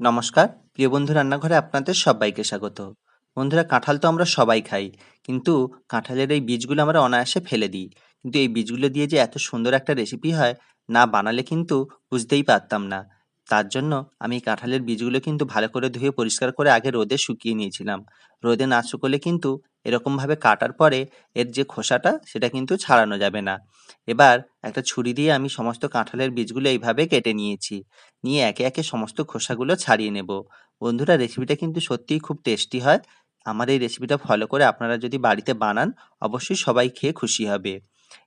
নমস্কার, প্রিয় বন্ধু রান্নাঘরে আপনাদের সবাইকে স্বাগত। বন্ধুরা, কাঁঠাল তো আমরা সবাই খাই, কিন্তু কাঁঠালের এই বীজগুলো আমরা অনায়াসে ফেলে দিই। কিন্তু এই বীজগুলো দিয়ে যে এত সুন্দর একটা রেসিপি হয়, না বানালে কিন্তু বুঝতেই পারতাম না। তার জন্য আমি কাঁঠালের বীজগুলো কিন্তু ভালো করে ধুয়ে পরিষ্কার করে আগে রোদে শুকিয়ে নিয়েছিলাম। রোদে না শুকলে কিন্তু এরকমভাবে কাটার পরে এর যে খোসাটা, সেটা কিন্তু ছাড়ানো যাবে না। এবার একটা ছুরি দিয়ে আমি সমস্ত কাঁঠালের বীজগুলো এইভাবে কেটে নিয়েছি। নিয়ে একে একে সমস্ত খোসাগুলো ছাড়িয়ে নেব। বন্ধুরা রেসিপিটা কিন্তু সত্যিই খুব টেস্টি হয়। আমার এই রেসিপিটা ফলো করে আপনারা যদি বাড়িতে বানান, অবশ্যই সবাই খেয়ে খুশি হবে।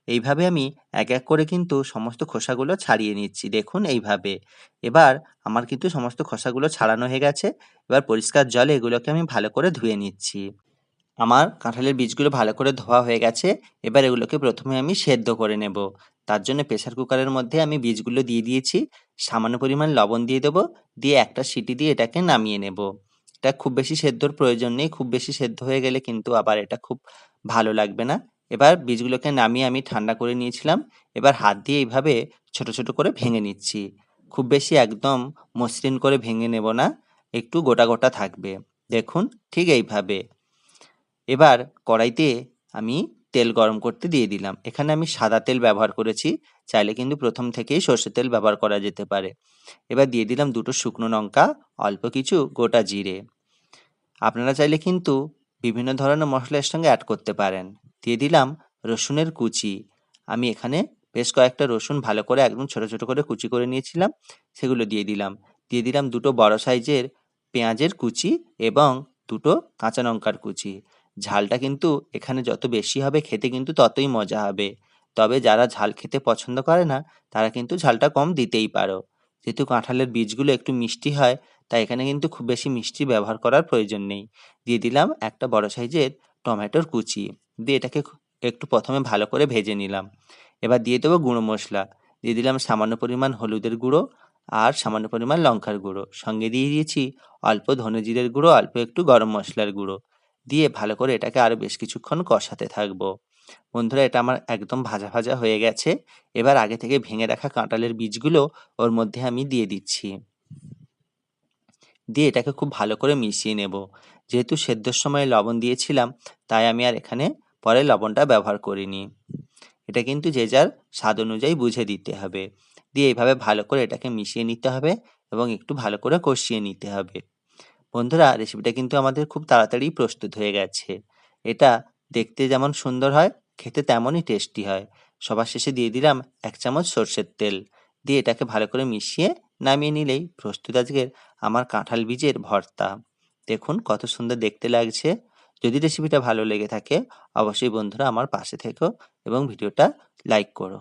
এইভাবে আমি এক এক করে কিন্তু সমস্ত খোসাগুলো ছাড়িয়ে নিচ্ছি। দেখুন এইভাবে। এবার আমার কিন্তু সমস্ত খোসাগুলো ছাড়ানো হয়ে গেছে। এবার পরিষ্কার জলে এগুলোকে আমি ভালো করে ধুয়ে নিচ্ছি। আমার কাঁঠালের বীজগুলো ভালো করে ধোয়া হয়ে গেছে, এবার এগুলোকে প্রথমে আমি সেদ্ধ করে নেব। তার জন্য প্রেসার কুকারের মধ্যে আমি বীজগুলো দিয়ে দিয়েছি। সামান্য পরিমাণ লবণ দিয়ে দেবো, দিয়ে একটা সিটি দিয়ে এটাকে নামিয়ে নেব। এটা খুব বেশি সেদ্ধর প্রয়োজন নেই, খুব বেশি সেদ্ধ হয়ে গেলে কিন্তু আবার এটা খুব ভালো লাগবে না। এবার বীজগুলোকে নামিয়ে আমি ঠান্ডা করে নিয়েছিলাম, এবার হাত দিয়ে এইভাবে ছোট ছোট করে ভেঙে নিচ্ছি। খুব বেশি একদম মসৃণ করে ভেঙে নেব না, একটু গোটা গোটা থাকবে। দেখুন, ঠিক এইভাবে। এবার কড়াইতে আমি তেল গরম করতে দিয়ে দিলাম। এখানে আমি সাদা তেল ব্যবহার করেছি, চাইলে কিন্তু প্রথম থেকেই সর্ষের তেল ব্যবহার করা যেতে পারে। এবার দিয়ে দিলাম দুটো শুকনো লঙ্কা, অল্প কিছু গোটা জিরে। আপনারা চাইলে কিন্তু বিভিন্ন ধরনের মশলার সঙ্গে অ্যাড করতে পারেন। দিয়ে দিলাম রসুনের কুচি। আমি এখানে বেশ কয়েকটা রসুন ভালো করে একদম ছোট ছোট করে কুচি করে নিয়েছিলাম, সেগুলো দিয়ে দিলাম। দিয়ে দিলাম দুটো বড় সাইজের পেঁয়াজের কুচি এবং দুটো কাঁচা লঙ্কার কুচি। ঝালটা কিন্তু এখানে যত বেশি হবে খেতে কিন্তু ততই মজা হবে। তবে যারা ঝাল খেতে পছন্দ করে না, তারা কিন্তু ঝালটা কম দিতেই পারো। যেহেতু কাঁঠালের বীজগুলো একটু মিষ্টি হয়, তাই এখানে কিন্তু খুব বেশি মিষ্টি ব্যবহার করার প্রয়োজন নেই। দিয়ে দিলাম একটা বড় সাইজের টমেটোর কুচি। দিয়ে এটাকে একটু প্রথমে ভালো করে ভেজে নিলাম। এবার দিয়ে দেবো গুঁড়ো মশলা। দিয়ে দিলাম সামান্য পরিমাণ হলুদের গুঁড়ো আর সামান্য পরিমাণ লঙ্কার গুঁড়ো। সঙ্গে দিয়ে দিয়েছি অল্প ধনে জিরের গুঁড়ো, অল্প একটু গরম মশলার গুঁড়ো। দিয়ে ভালো করে এটাকে আরও বেশ কিছুক্ষণ কষাতে থাকব। বন্ধুরা, এটা আমার একদম ভাজা ভাজা হয়ে গেছে। এবার আগে থেকে ভেঙে রাখা কাঁঠালের বীজগুলো ওর মধ্যে আমি দিয়ে দিচ্ছি। দিয়ে এটাকে খুব ভালো করে মিশিয়ে নেব। যেহেতু সেদ্ধর সময় লবণ দিয়েছিলাম, তাই আমি আর এখানে পরে লবণটা ব্যবহার করিনি। এটা কিন্তু যে যার স্বাদ অনুযায়ী বুঝে দিতে হবে। দিয়ে এইভাবে ভালো করে এটাকে মিশিয়ে নিতে হবে এবং একটু ভালো করে কষিয়ে নিতে হবে। বন্ধুরা রেসিপিটা কিন্তু আমাদের খুব তাড়াতাড়ি প্রস্তুত হয়ে গেছে। এটা দেখতে যেমন সুন্দর হয়, খেতে তেমনই টেস্টি হয়। সবার শেষে দিয়ে দিলাম এক চামচ সর্ষের তেল। দিয়ে এটাকে ভালো করে মিশিয়ে নামিয়ে নিলেই প্রস্তুত আজকের আমার কাঁঠাল বীজের ভর্তা। দেখুন কত সুন্দর দেখতে লাগছে। যদি রেসিপিটা ভালো লেগে থাকে, অবশ্যই বন্ধুরা আমার পাশে থেকো এবং ভিডিওটা লাইক করো।